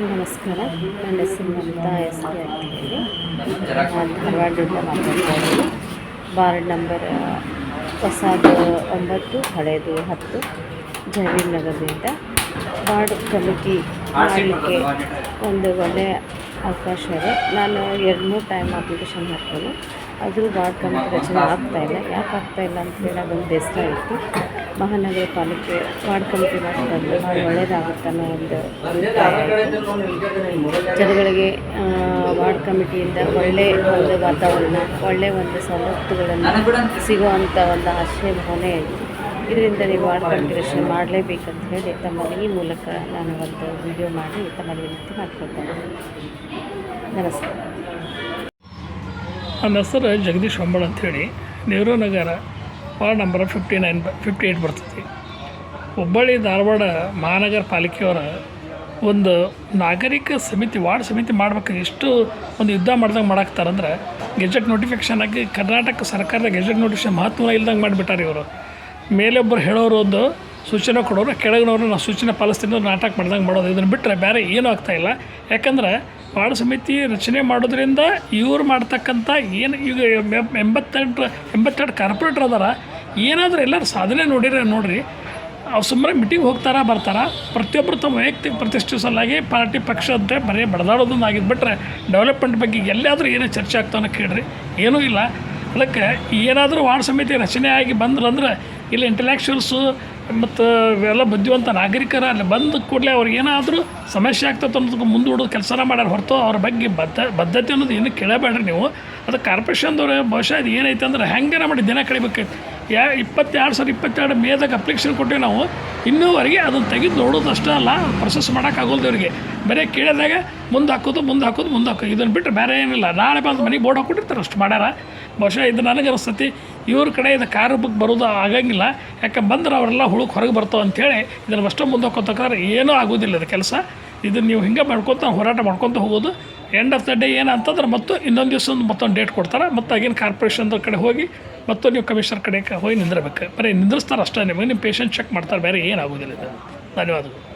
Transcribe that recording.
ನಮಸ್ಕಾರ. ನನ್ನ ಹೆಸರು ಮಮತಾ ಎಸ್ ಕೆ ಅಂತ ಹೇಳಿ. ನಾನು ಧಾರವಾಡದಿಂದ ಮಾತಾಡ್ತಾ ಇದ್ದೀನಿ ವಾರ್ಡ್ ನಂಬರ್ ಹೊಸದು ಒಂಬತ್ತು ಹಳೆಯದು ಹತ್ತು ಜಯವೀರ್ ನಗರದಿಂದ ವಾರ್ಡ್ ಕಮಿಟಿ ಮಾಡಲಿಕ್ಕೆ ಒಂದು ಒಳ್ಳೆಯ ಅವಕಾಶ ಇದೆ. ನಾನು ಎರಡು ಮೂರು ಟೈಮ್ ಅಪ್ಲಿಕೇಶನ್ ಹಾಕ್ತೀನಿ. ಆದರೂ ವಾರ್ಡ್ ಕಮಿಟಿ ರಚನೆ ಆಗ್ತಾಯಿಲ್ಲ ಯಾಕೆ ಆಗ್ತಾಯಿಲ್ಲ ಅಂತೇಳಿ ಅದೊಂದು ಬೆಸ್ಟ್ ಇತ್ತು. ಮಹಾನಗರ ಪಾಲಿಕೆ ವಾರ್ಡ್ ಕಮಿಟಿ ಮಾಡಿದ್ರೆ ಭಾಳ ಒಳ್ಳೆಯದಾಗುತ್ತೆ ಅನ್ನೋ ಒಂದು. ಜನಗಳಿಗೆ ವಾರ್ಡ್ ಕಮಿಟಿಯಿಂದ ಒಳ್ಳೆ ಒಂದು ವಾತಾವರಣ ಒಳ್ಳೆಯ ಒಂದು ಸವಲತ್ತುಗಳನ್ನು ಸಿಗುವಂಥ ಒಂದು ಆಶಯ ಭಾವನೆ ಇದರಿಂದ ನೀವು ವಾರ್ಡ್ ಕಮಿಟಿ ಮಾಡಲೇಬೇಕಂತ ಹೇಳಿ ತಮ್ಮ ಈ ಮೂಲಕ ನಾನು ಒಂದು ವಿಡಿಯೋ ಮಾಡಿ ತಮ್ಮಲ್ಲಿ ವಿನಂತಿ ಮಾಡ್ಕೊಳ್ತೇನೆ. ನಮಸ್ಕಾರ ನನ್ನ ಹೆಸರು ಜಗದೀಶ್ ಹೊಂಬಳ ಅಂಥೇಳಿ Nehru Nagar ward number fifty nine fifty eight ಬರ್ತೈತಿ. ಹುಬ್ಬಳ್ಳಿ ಧಾರವಾಡ ಮಹಾನಗರ ಪಾಲಿಕೆಯವರ ಒಂದು ನಾಗರಿಕ ಸಮಿತಿ, ವಾರ್ಡ್ ಸಮಿತಿ ಮಾಡ್ಬೇಕು ಎಷ್ಟು ಒಂದು ಯುದ್ಧ ಮಾಡ್ದಂಗೆ ಮಾಡಾಕ್ತಾರಂದ್ರೆ ಗೆಜೆಟ್ ನೋಟಿಫಿಕೇಷನ್ ಆಗಿ ಕರ್ನಾಟಕ ಸರ್ಕಾರದ ಗೆಜೆಟ್ ನೋಟಿಫಿಕೇಷನ್ ಮಹತ್ವ ಇಲ್ದಂಗೆ ಮಾಡಿಬಿಟ್ಟಾರೆ ಇವರು. ಮೇಲೊಬ್ಬರು ಹೇಳೋರು ಒಂದು ಸೂಚನೆ ಕೊಡೋರು, ಕೆಳಗಿನವರು ನಾವು ಸೂಚನೆ ಪಾಲಿಸ್ತೀನಿ ನಾಟಕ ಮಾಡ್ದಂಗೆ ಮಾಡೋದು. ಇದನ್ನು ಬಿಟ್ಟರೆ ಬೇರೆ ಏನೂ ಆಗ್ತಾಯಿಲ್ಲ ಯಾಕಂದ್ರೆ ವಾರ್ಡ್ ಸಮಿತಿ ರಚನೆ ಮಾಡೋದ್ರಿಂದ ಇವ್ರು ಮಾಡ್ತಕ್ಕಂಥ ಏನು ಈಗ ಎಂಬತ್ತೆಂಟು, ಎಂಬತ್ತೆರಡು ಕಾರ್ಪೊರೇಟ್ರ್ ಅದಾರ ಏನಾದರೂ ಎಲ್ಲರೂ ಸಾಧನೆ ನೋಡಿರ ನೋಡ್ರಿ, ಅವ್ರು ಸುಮ್ಮನೆ ಮೀಟಿಂಗ್ ಹೋಗ್ತಾರ ಬರ್ತಾರ ಪ್ರತಿಯೊಬ್ಬರು ತಮ್ಮ ವೈಯಕ್ತಿಕ ಪ್ರತಿಷ್ಠೆ ಸಲುವಾಗಿ ಪಾರ್ಟಿ ಪಕ್ಷ ಅಂತ ಬರೀ ಬಡದಾಡೋದನ್ನ ಆಗಿದ್ಬಿಟ್ರೆ ಡೆವಲಪ್ಮೆಂಟ್ ಬಗ್ಗೆ ಎಲ್ಲಾದರೂ ಏನೇ ಚರ್ಚೆ ಆಗ್ತಾನೆ ಕೇಳ್ರಿ. ಏನೂ ಇಲ್ಲ. ಅದಕ್ಕೆ ಏನಾದರೂ ವಾರ್ಡ್ ಸಮಿತಿ ರಚನೆ ಆಗಿ ಬಂದ್ರಂದ್ರೆ ಇಲ್ಲಿ ಇಂಟಲೆಕ್ಚುಯಲ್ಸು ಮತ್ತು ಇವೆಲ್ಲ ಬುದ್ಧಿವಂತ ನಾಗರಿಕರ ಅಲ್ಲಿ ಬಂದ ಕೂಡಲೇ ಅವ್ರಿಗೆ ಏನಾದರೂ ಸಮಸ್ಯೆ ಆಗ್ತದೆ ಅನ್ನೋದಕ್ಕೆ ಮುಂದೂಡೋದು ಕೆಲಸನ ಮಾಡ್ಯಾರ ಹೊರತು ಅವ್ರ ಬಗ್ಗೆ ಬದ್ಧ, ಬದ್ಧತೆ ಅನ್ನೋದು ಏನು ಕೇಳಬೇಡ್ರಿ ನೀವು. ಅದು ಕಾರ್ಪೊರೇಷನ್ದವ್ರು ಬಹುಶಃ ಅದು ಏನೈತೆ ಅಂದ್ರೆ ಹೆಂಗಾರ ಮಾಡಿ ದಿನ ಕಳಿಬೇಕೈತೆ. ಯಾ, ಇಪ್ಪತ್ತೆರಡು ಸಾವಿರ ಇಪ್ಪತ್ತೆರಡು ಮೇದಾಗ ಅಪ್ಲಿಕೇಶನ್ ಕೊಟ್ಟೆ ನಾವು. ಇನ್ನೂವರೆಗೆ ಅದನ್ನು ತೆಗೆದು ನೋಡೋದು ಅಷ್ಟೇ ಅಲ್ಲ ಪ್ರೊಸೆಸ್ ಮಾಡೋಕ್ಕಾಗೋಲ್ದು ಅವರಿಗೆ ಬರೀ ಕೇಳಿದಾಗ ಮುಂದೆ ಹಾಕೋದು ಮುಂದೆ ಹಾಕೋದು ಮುಂದೆ ಹಾಕೋದು. ಇದನ್ನು ಬಿಟ್ಟರೆ ಬೇರೆ ಏನಿಲ್ಲ. ನಾಳೆ ಬಂದು ಮನೆಗೆ ಬೋರ್ಡ್ ಹಾಕ್ಕೊಟ್ಟಿರ್ತಾರೆ, ಅಷ್ಟು ಮಾಡ್ಯಾರ. ಬಹುಶಃ ಇದು ನನಗೆ ಅನಿಸ್ತತಿ ಇವ್ರ ಕಡೆ ಇದು ಕಾರು ಬುಕ್ ಬರೋದು ಆಗಂಗಿಲ್ಲ. ಯಾಕೆ ಬಂದ್ರೆ ಅವರೆಲ್ಲ ಹುಳುಕ್ ಹೊರಗೆ ಬರ್ತಾವೆ ಅಂಥೇಳಿ ಇದನ್ನು ಅಷ್ಟು ಮುಂದೆ ಹಾಕೋತಕ್ಕಾದ್ರೆ ಏನೂ ಆಗೋದಿಲ್ಲ ಇದು ಕೆಲಸ. ಇದನ್ನು ನೀವು ಹಿಂಗೆ ಮಾಡ್ಕೊತ ಹೋರಾಟ ಮಾಡ್ಕೊತ ಹೋಗೋದು. ಎಂಡ್ ಆಫ್ ದ ಡೇ ಏನಂತಂದ್ರೆ ಮತ್ತು ಇನ್ನೊಂದು ದಿವಸ ಮತ್ತೊಂದು ಡೇಟ್ ಕೊಡ್ತಾರೆ. ಮತ್ತು ಆಗಿನ ಕಾರ್ಪೊರೇಷನ್ದ ಕಡೆ ಹೋಗಿ ಮತ್ತು ನೀವು ಕಮಿಷನರ್ ಕಡೆ ಹೋಗಿ ನಿಂದಿರ್ಬೇಕು. ಬರೀ ನಿಂದಿರ್ಸ್ತಾರೆ ಅಷ್ಟೇ ನಿಮಗೆ ನಿಮ್ಮ ಪೇಷಂಟ್ ಚೆಕ್ ಮಾಡ್ತಾರೆ, ಬೇರೆ ಏನಾಗೋದಿಲ್ಲ ಇದು. ಧನ್ಯವಾದಗಳು.